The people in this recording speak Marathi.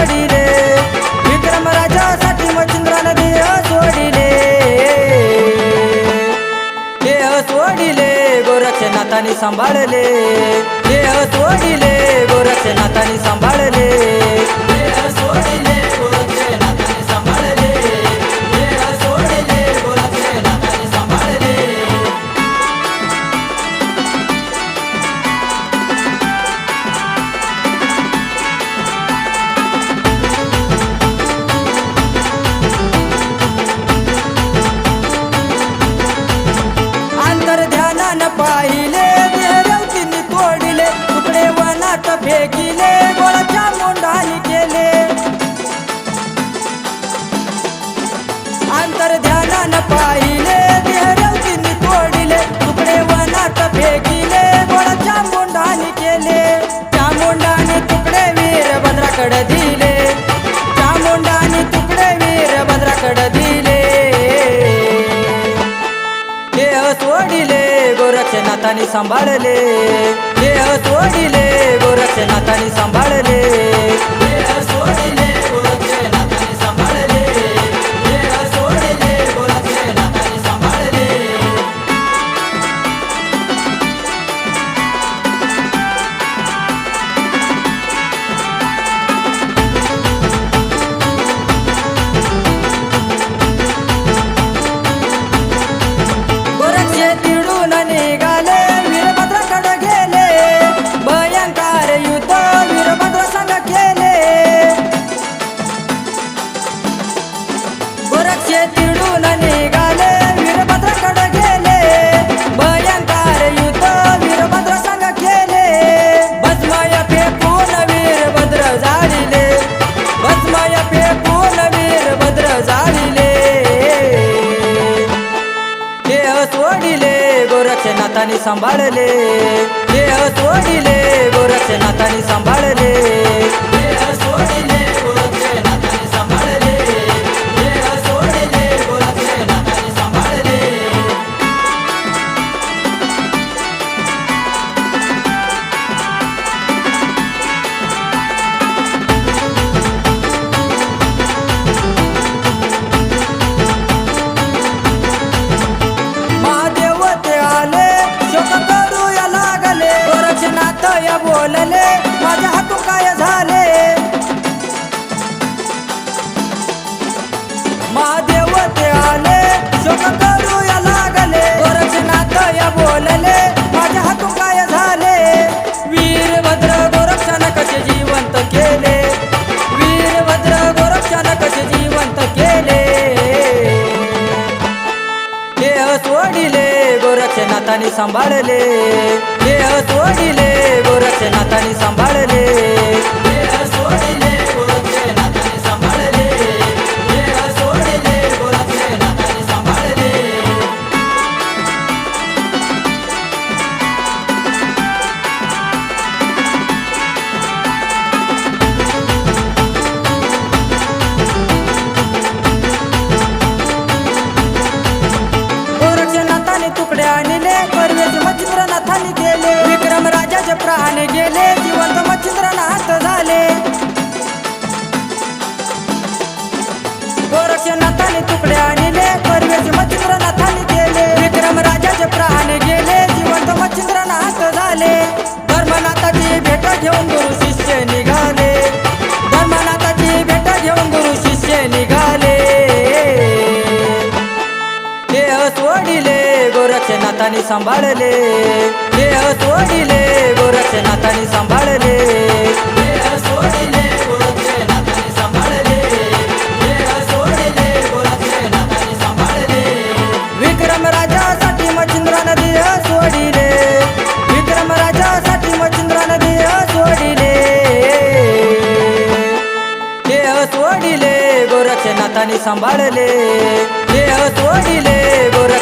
सोडिले. विक्रम राजासाठी मच्छिंद्रा नदी सोडिले. देह सोडिले. गोरक्षनाथाने सांभाळले. देह भद्राकड दिले. चामुंडाने तुकडे वीर भद्राकड दिले. देह सोडिले गोरक्षनाथाने सांभाळले. देह सोडिले गोरक्षनाथाने सांभाळले. गोरक्षनाथाने सांभाळले. देह सोडिले गोरक्षनाथाने सांभाळले. देह सोडिले महादेव ते आले. शोक करूया लागले. गोरक्षनाथ या बोलले. माझ्या हातून काय झाले? वीरभद्र गोरक्षाने कसे जिवंत केले? वीरभद्र गोरक्षाने कसे जिवंत केले? देह सोडिले गोरक्षनाथाने सांभाळले. देह सोडिले गोरक्षनाथाने सांभाळले. देह सोडिले प्राण गेले जिवंत मच्छिंद्र मच्छिंद्रनाथ झाले. गोरक्षनाथाने तुकडे आणले परवेश मच्छिंद्रनाथाने गेले विक्रम राजाचे प्राण गेले जिवंत मच्छिंद्रनाथ झाले. धर्मनाथाची भेट घेऊन नातानी सांभाळले. देह सोडिले गोरक्षनाथाने सांभाळले. देह सोडिले गोरक्षनाथाने सांभाळले. देह सोडिले गोरक्षनाथाने सांभाळले. विक्रम राजासाठी मच्छिंद्रा नदी सोडिले. विक्रम राजासाठी मच्छिंद्रा नदी सोडिले. देह सोडिले गोरक्षनाथाने सांभाळले. देह सोडिले गोरक्षनाथाने